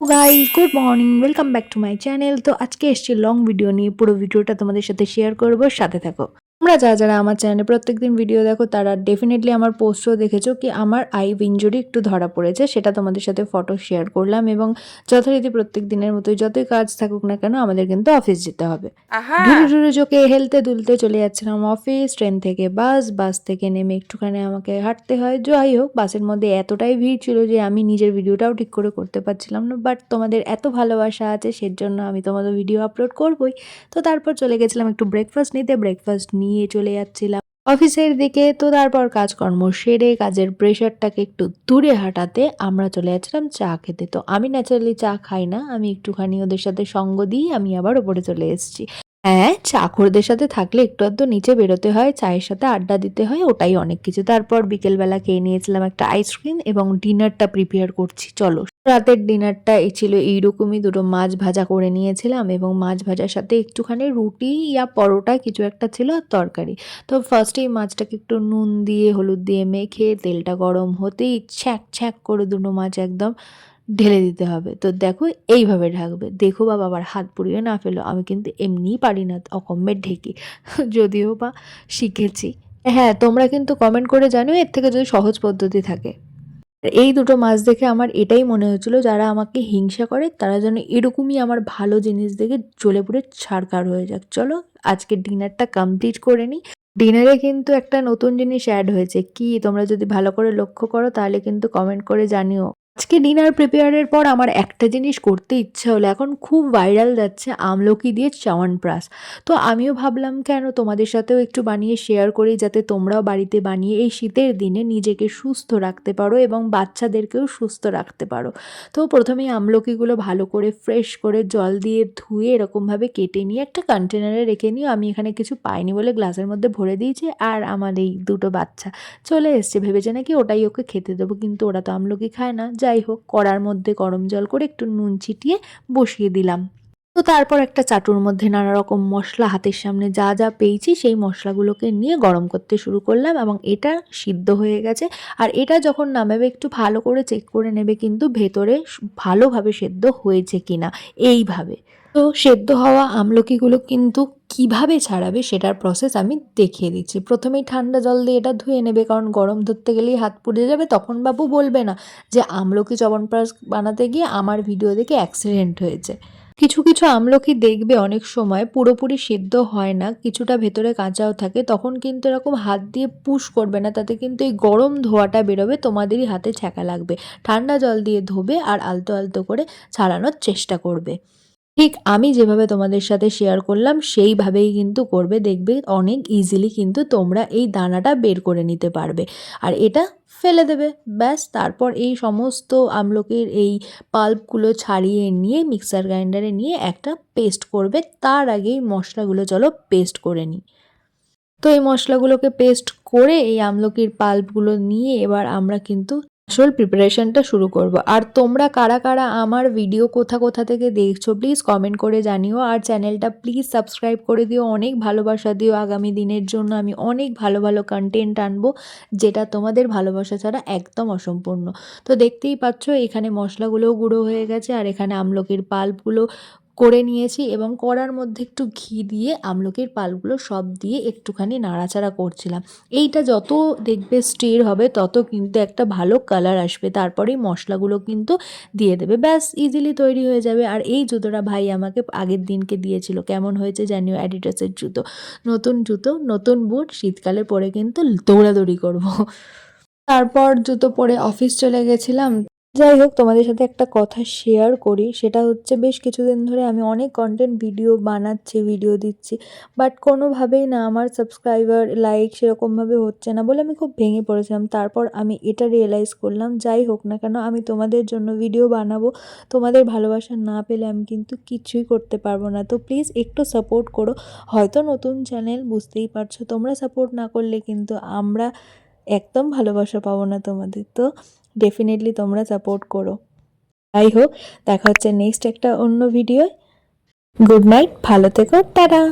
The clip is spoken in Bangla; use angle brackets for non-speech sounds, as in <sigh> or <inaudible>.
Guy good morning welcome back to my channel তো আজকে এসছি লং ভিডিও নিয়ে। পুরো ভিডিওটা তোমাদের সাথে শেয়ার করব, সাথে থাকো। তোমরা যারা যারা আমার চ্যানেলে প্রত্যেকদিন ভিডিও দেখো তারা ডেফিনেটলি আমার পোস্টও দেখেছ কি আমার আই ইঞ্জুরি একটু ধরা পড়েছে। সেটা তোমাদের সাথে ফটো শেয়ার করলাম এবং যথারীতি প্রত্যেক দিনের মতোই যতই কাজ থাকুক না কেন আমাদের কিন্তু অফিস যেতে হবে। ঢুরু চোখে হেলতে দুলতে চলে যাচ্ছিলাম অফিস ট্রেন থেকে বাস বাস থেকে নেমে একটুখানি আমাকে হাঁটতে হয়। যাই হোক বাসের মধ্যে এতটাই ভিড় ছিল যে আমি নিজের ভিডিওটাও ঠিক করে করতে পারছিলাম না বাট তোমাদের এত ভালোবাসা আছে সেজন্য আমি তোমাদের ভিডিও আপলোড করবই। তো তারপর চলে গেছিলাম একটু ব্রেকফাস্ট নিতে। ব্রেকফাস্ট নিয়ে চলে যাচ্ছিলাম। অফিসের দিকে তো তারপর কাজকর্ম সেরে কাজের প্রেশারটাকে একটু দূরে হাঁটাতে আমরা চলে যাচ্ছিলাম চা খেতে। তো আমি ন্যাচারালি চা খাই না, আমি একটুখানি ওদের সাথে সঙ্গ দিই, আমি আবার ওপরে চলে এসেছি। চাকরদের সাথে থাকলে একটু আধটু নিচে বেরোতে হয়, চায়ের সাথে আড্ডা দিতে হয়, ওটাই অনেক কিছু। তারপর বিকেলবেলা খেয়ে নিয়েছিলাম একটা আইসক্রিম এবং ডিনারটা প্রিপেয়ার করছি। চলো। রাতের ডিনারটা এই ছিল এইরকমই দুটো মাছ ভাজা করে নিয়েছিলাম এবং মাছ ভাজার সাথে একটুখানি রুটি ইয়া পরোটা কিছু একটা ছিল আর তরকারি। তো ফার্স্টেই মাছটাকে একটু নুন দিয়ে, হলুদ দিয়ে মেখে তেলটা গরম হতেই ছ্যাক ছ্যাক করে দুটো মাছ একদম ঢেলে দিতে হবে। তো দেখো, এইভাবে ঢাকবে। দেখো বা বাবার হাত পুড়িয়ে না ফেলো। আমি কিন্তু এমনিই পারি না অকম্মের ঢেকে। <laughs> যদিও বা শিখেছি। হ্যাঁ তোমরা কিন্তু কমেন্ট করে জানিও, এর থেকে যদি সহজ পদ্ধতি থাকে। এই দুটো মাছ দেখে আমার এটাই মনে হচ্ছিল, যারা আমাকে হিংসা করে, তারা যেন এরকমই আমার ভালো জিনিস দেখে জ্বলে পুড়ে ছাড়কার হয়ে যাক। চলো আজকে ডিনারটা কমপ্লিট করে নিই। ডিনারে কিন্তু একটা নতুন জিনিস অ্যাড হয়েছে। কি? তোমরা যদি ভালো করে লক্ষ্য করো, তাহলে কিন্তু কমেন্ট করে জানিও। আজকে ডিনার প্রিপেয়ারের পর আমার একটা জিনিস করতে ইচ্ছা হলো। এখন খুব ভাইরাল যাচ্ছে আমলকি দিয়ে চ্যবনপ্রাশ তো আমিও ভাবলাম, কেন তোমাদের সাথেও একটু বানিয়ে শেয়ার করি যাতে তোমরাও বাড়িতে বানিয়ে এই শীতের দিনে নিজেকে সুস্থ রাখতে পারো এবং বাচ্চাদেরকেও সুস্থ রাখতে পারো। তো প্রথমেই আমলকিগুলো ভালো করে ফ্রেশ করে জল দিয়ে ধুয়ে এরকমভাবে কেটে নিয়ে একটা কন্টেনারে রেখে নিয়ে আমি এখানে কিছু পাইনি বলে গ্লাসের মধ্যে ভরে দিয়েছি আর আমার এই দুটো বাচ্চা চলে এসছে। ভেবেছে নাকি ওটাই ওকে খেতে দেবো, কিন্তু ওরা তো আমলকি খায় না। যাই হোক কড়ার মধ্যে গরম জল করে একটু নুন ছিটিয়ে বসিয়ে দিলাম। তো তারপর একটা চাটুর মধ্যে নানা রকম মশলা হাতের সামনে যা যা পেয়েছি, সেই মশলাগুলোকে নিয়ে গরম করতে শুরু করলাম এবং এটা সিদ্ধ হয়ে গেছে। আর এটা যখন নামাবে, একটু ভালো করে চেক করে নেবে কিন্তু ভেতরে ভালোভাবে সেদ্ধ হয়েছে কিনা, এইভাবে। তো সেদ্ধ হওয়া আমলকিগুলো কিন্তু কীভাবে ছাড়াবে সেটার প্রসেস আমি দেখিয়ে দিচ্ছি। প্রথমেই ঠান্ডা জল দিয়ে এটা ধুয়ে নেবে, কারণ গরম ধরতে গেলেই হাত পুড়ে যাবে, তখন বাবু বলবে না যে, আমলকি চবনপ্রাশ বানাতে গিয়ে আমার ভিডিও দেখে অ্যাক্সিডেন্ট হয়েছে। কিছু কিছু আমলকি দেখবে অনেক সময়, পুরোপুরি সিদ্ধ হয় না, কিছুটা ভেতরে কাঁচাও থাকে, তখন কিন্তু এরকম হাত দিয়ে পুশ করবে না, তাতে কিন্তু এই গরম ধোয়াটা বেরোবে, তোমাদেরই হাতে ছ্যাঁকা লাগবে। ঠান্ডা জল দিয়ে ধোবে আর আলতো আলতো করে ছাড়ানোর চেষ্টা করবে। ঠিক আমি যেভাবে তোমাদের সাথে শেয়ার করলাম, সেইভাবেই কিন্তু করবে, দেখবে অনেক ইজিলি কিন্তু তোমরা এই দানাটা বের করে নিতে পারবে। আর এটা ফেলে দেবে, ব্যাস। তারপর এই সমস্ত আমলকির এই পাল্পগুলো ছাড়িয়ে নিয়ে মিক্সার গ্রাইন্ডারে নিয়ে একটা পেস্ট করবে। তার আগেই মশলাগুলো চলো পেস্ট করে নিই। তো এই মশলাগুলোকে পেস্ট করে এই আমলকির পাল্পগুলো নিয়ে এবার আমরা কিন্তু আসল প্রিপারেশনটা শুরু করব। আর তোমরা কারা কারা আমার ভিডিও কোথা কোথা থেকে দেখছ প্লিজ কমেন্ট করে জানিও। আর চ্যানেলটা প্লিজ সাবস্ক্রাইব করে দিও। অনেক ভালোবাসা দিও আগামী দিনের জন্য। আমি অনেক ভালো ভালো কন্টেন্ট আনব, যেটা তোমাদের ভালোবাসা ছাড়া একদম অসম্পূর্ণ। তো দেখতেই পাচ্ছ, এখানে মশলাগুলোও গুঁড়ো হয়ে গেছে, আর এখানে আমলকির পাল্পগুলো করে নিয়েছি এবং কড়ার মধ্যে একটু ঘি দিয়ে আমলকির পালগুলো সব দিয়ে একটুখানি নাড়াচাড়া করছিলাম। এইটা যত দেখবে স্টির হবে, তত কিন্তু একটা ভালো কালার আসবে। তারপরেই মশলাগুলো কিন্তু দিয়ে দেবে। ব্যাস ইজিলি তৈরি হয়ে যাবে। আর এই জুতোটা ভাই আমাকে আগের দিনকে দিয়েছিল। কেমন হয়েছে জানিও অ্যাডিডাসের জুতো। নতুন জুতো, নতুন বুট শীতকালে পরে কিন্তু দৌড়াদৌড়ি করব। তারপর জুতো পরে অফিস চলে গেছিলাম। যাই হোক, তোমাদের সাথে একটা কথা শেয়ার করি। সেটা হচ্ছে, বেশ কিছুদিন ধরে আমি অনেক কন্টেন্ট ভিডিও বানাচ্ছি ভিডিও দিচ্ছি বাট কোনোভাবেই না আমার সাবস্ক্রাইবার লাইক সেরকমভাবে হচ্ছে না বলে আমি খুব ভেঙে পড়েছিলাম। তারপর আমি এটা রিয়েলাইজ করলাম, যাই হোক না কেন, আমি তোমাদের জন্য ভিডিও বানাবো। তোমাদের ভালোবাসা না পেলে আমি কিন্তু কিছুই করতে পারব না। তো প্লিজ একটু সাপোর্ট করো। হয়তো নতুন চ্যানেল বুঝতেই পারছ, তোমরা সাপোর্ট না করলে কিন্তু আমরা একদম ভালোবাসা পাবো না তোমাদের। তো ডেফিনেটলি তোমরা সাপোর্ট করো। যাই হোক দেখা হচ্ছে নেক্সট একটা অন্য ভিডিও গুড নাইট ভালো থেকো, টাটা।